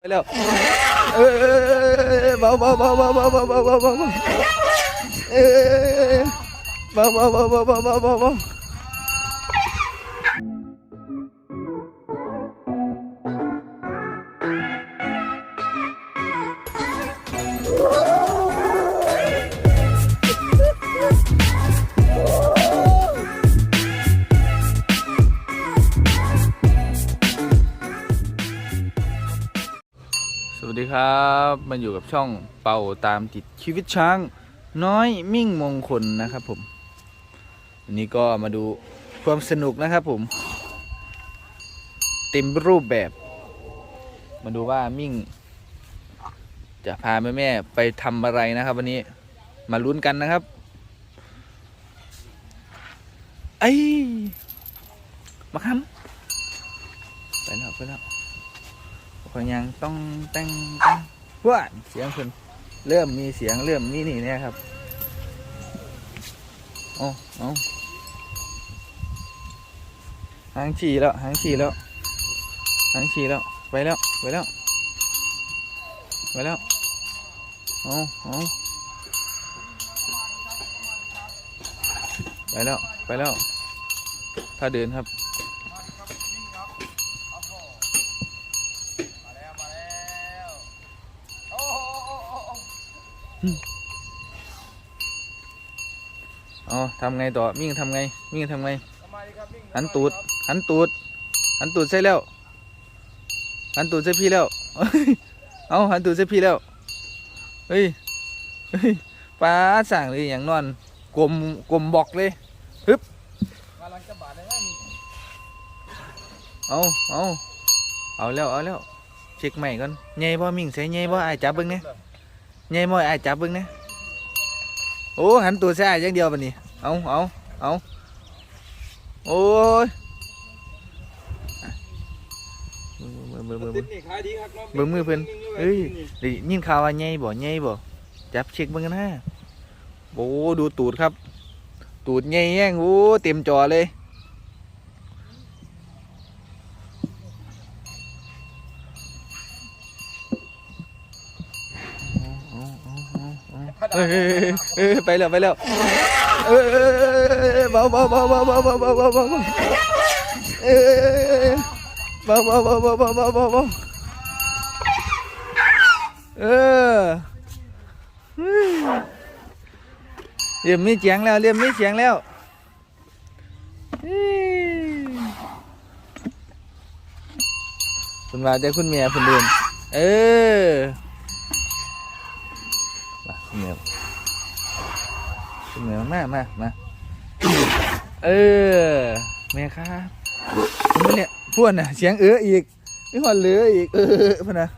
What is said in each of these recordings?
ไปแล้วเออเออเออเออเบาเบาเบาเบาเบาเบาเบาเบาเบาเบาเออเออเออเบาเบาเบาเบา ครับมาอยู่กับช่องเป่าตามติดชีวิตช้าง น้อยมิ่งมงคลนะครับผมวันนี้ก็มาดูความสนุกนะครับผม เต็มรูปแบบ มาดูว่ามิ่ง จะพาแม่แม่ๆไปทำอะไรนะครับ วันนี้มาลุ้นกันนะครับ ไอ้มาคำไปแล้วไปแล้ว คนยังต้องแต่งแต่งว้าเสียงคนเริ่มมีเสียงเริ่มมีนี่เนี่ยครับโอ้โอ้หางฉี่แล้วหางฉี่แล้วหางฉี่แล้วไปแล้วไปแล้วไปแล้วโอ้โอไปแล้วไปแล้ว ถ้าเดินครับ อ๋อทำไงต่อมิ่งทำไง มิ่งทำไง หันตูด หันตูด หันตูดใส่แล้ว หันตูดใส่พี่แล้ว เอาหันตูดใส่พี่แล้ว เฮ้ยเฮ้ยปลาสั่งเลยอย่างนอนกลมกลมบอกเลยฮึบเอาเอาเอาแล้ว เอาแล้ว เช็คใหม่ก่อนใหญ่บ่มิ่งใส่ใหญ่บ่ไอ้ายจับเบิ่งเนี่ย ใหญ่บ่ไอ้ายจับเบิ่งเนี่ยโอ้หันตัวใส่อย่างเดียวปะนี่เอาเอาเอาโอ้ยเบิ่งเบิ่งเบิ่งเบิ่งนี่ขายดีครับเนาะเบิ่งมือเพิ่นเอ้ยได้ยินข่าวว่าใหญ่บ่ใหญ่บ่จับเช็คเบิ่งกันนะโอ้ดูตูดครับ ตูดใหญ่แย่งโอ้เต็มจอเลย เออไปแล้วไปแล้วเออเบาเบาเบาเบาเบาเบาเบาเบาเบาเออเบาเบาเบาเบาเบาเบาเบาเบาเออเฮ้ยเรียมมีเสียงแล้วเรียมมีเสียงแล้วคุณมาแต่คุณเมียคุณเดินเออมาคุณเมีย คุณเมียมามามาเออเมียครับคุณเนี่ยพวกน่ะเสียงเอออีกไม่พอเหลืออีก เออพวกน่ะ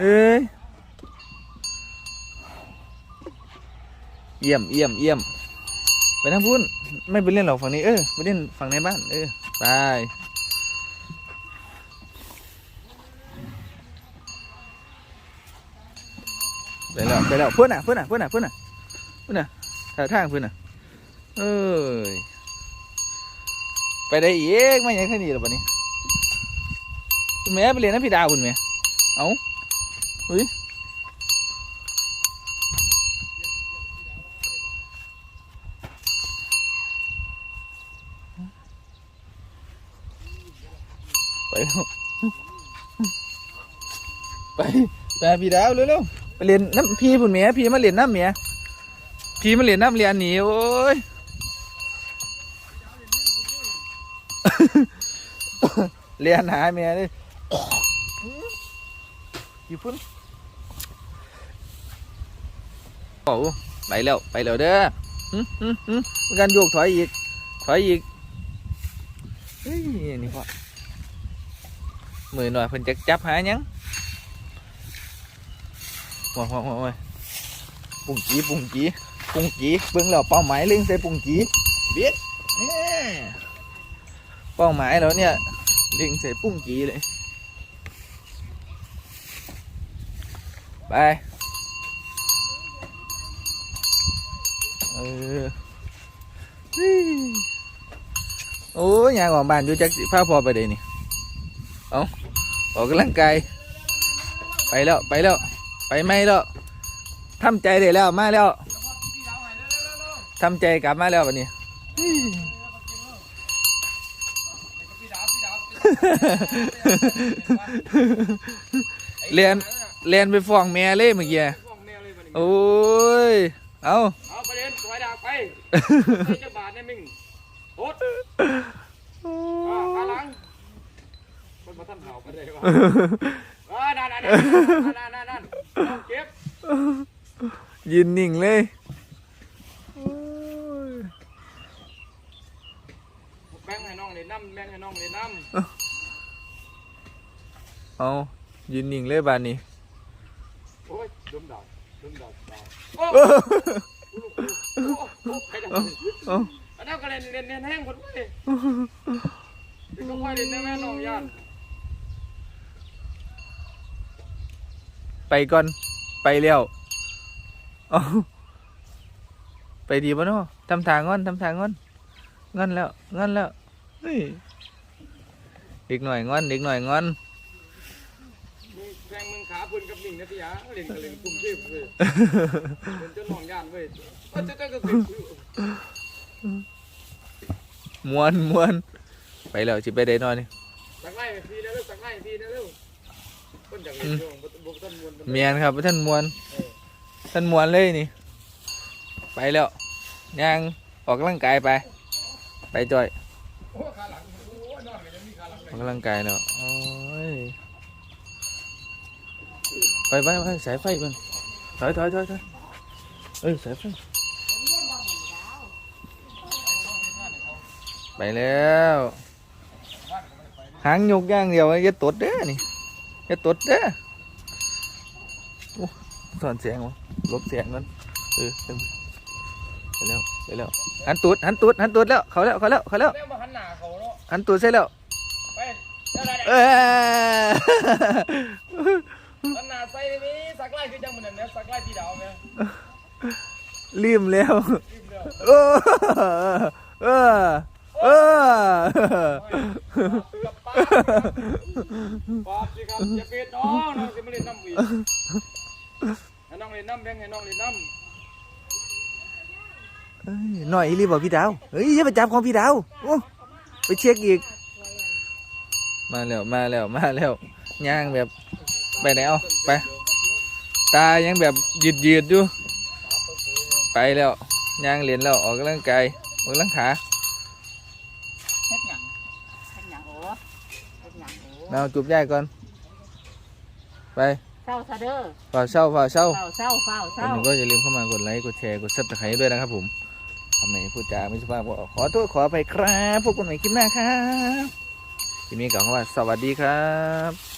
เอ้ยเยี่ยมเยี่ยมเยี่ยมไปทางพุ่นไม่ไปเล่นหรอกฝั่งนี้เออไปเล่นฝั่งในบ้านเออไปไปแล้วไปแล้วพุ่นอะพุ่นอะพุ่นอะพุ่นอะพุ่นอะ ถ่าทางพุ่นอะ เอ้ย ไปได้อีกไม่ยังแค่นี้หรอปะนี้คุณแม่ไปเรียนน้ำพี่ดาวคุณแม่เอาเฮ้ยไปไปไปพี่ดาวเร็วๆไปเรียนน้ำพี่พุ่นเมียพี่มาเรียนน้ำเมี พี่มาเรียนน้ำเรียนหนีโอ้ยเรียนหาเมียเลยอยู่พุ่นโอ้ไปแล้ว ไปแล้วเด้อหึหึหึการโยกถอยอีก ถอยอีก เฮ้ย นี่พ่อมือหน่อยเพิ่นจะจับหายังโอ้ยโอ้ยโอ้ยปุ่งจีปุ่งจี ปุ่งจีเบิ่งแล้วเป้าหมายเล็งใส่ปุ่งจีเบียดเป้าหมายแล้วเนี่ยเล็งใส่ปุ่งจีเลยไปเออโอ้ยยางออกบ้านอยู่จักสิพาพอไปเดยนี่เอาออกกำลังกายไปแล้วไปแล้วไปไม่แล้วทำใจได้แล้วมาแล้ว ทำใจกลับมาแล้ววันนี้เรียนเรียนไปฟ้องแม่เลยเมื่อกี้โอ้ย เอาเอาไปเรียนสวยดาบไปไปจะบาทเนี่ยมิงโคตรอ่าขาหลังคนมาท่านเผาไปเลยวะอ่านั่นนั่นนั่นนั่นนั่นเอาเก็บยืนนิ่งเลยโอ้ย แบ่งให้น้ องเลยน้ำแบ่งให้น้องเลยน้เอายืนนิ่งเลยบานนี้ำโอ้ยดมดาวดมดาวดาวโอ้โหใครจะเอาอันนั้นก็เล่นเล่นเล่นแห้งคนไปเด็กก็ค่อยเล่นได้แม่น้องย่านไปก่อนไปแล้วเอาไปดีปะเนาะทำทางงอนทำทางงอนงอนแล้วงอนแล้ว เฮ้ยเด็กหน่อยงอนเด็กหน่อยงอนมึงแทงมึงขาพื้นกับมิงนะพี่ยาเล่นก็เล่นกลุ่มชีพเลยเล่นจนน้องย่านเว้ยก็จะจะก็ติดมวนมวนไปแล้วจิไปได้นอนนี่สักไล่พี่นะเร็วสักไล่พี่นะเร็วคนจากเล่นโยงบุกต้นมวลเมียนครับท่านมวนท่านมวนเลยนี่ ไปแล้วย่างออกกำลังกายไป ไปจ่อย โอ้ขาหลังโอ้นอนกันยังมีขาหลังออกกำลังกายเนาะโอ้ยไปไปไปสายไฟมันถอยถอยถอยถอยเอ้ยสายไฟไปแล้วหางยกอย่างเดียวอย่าตดเด้อนี่อย่าตดเด้อโอ้สอนเสียงวะลบเสียงมันเออเต็มไปแล้วไปแล้วหันตูดหันตูดหันตูดแล้วเขาแล้วเขาแล้วเขาแล้วเร็วมาหันหน้าเขาเนาะหันตูดใส่แล้วไปเดี๋ยวได้เอ้ยหันหน้าใส่นี่สักไล่คือจังเหมือนนั้นนะสักไล่พี่ดาวเนี่ยลืมแล้วรีบเร็วเออเออเออกับป้าปอบสิครับอย่าเปิดน้องน้องจะมาเล่นน้ำวีให้น้องเล่นน้ำแบงให้น้องเล่นน้เอ้ย หน่อยรีบบอกพี่ดาวเฮ้ยอย่าไปจับของพี่ดาวโอ้ไปเช็คอีก มาแล้วมาแล้วมาแล้วย่างแบบไปไหนเอาไป ตายังแบบยืดยืดๆอยู่ไปแล้วย่างเหรียญแล้วออกกำลังกายออกกำลังขาเฮ็ดหยังเฮ็ดหยังโอ้เฮ็ดหยังโอ้เอาจูบยายก่อน ไปเศร้าซะเด้อฝ่าเศร้าฝ่าเศร้าเศร้าเศร้าเศร้าเศวันร้านี้ก็อย่าลืมเข้ามากดไลค์ กดแชร์ กดซับสไครต์ด้วยนะครับผม ทำไหนพูดจาไม่สุภาพก็ขอโทษขอไปครับพบกันใหม่คลิปหน้าครับทีนี้กล่าวว่าสวัสดีครับ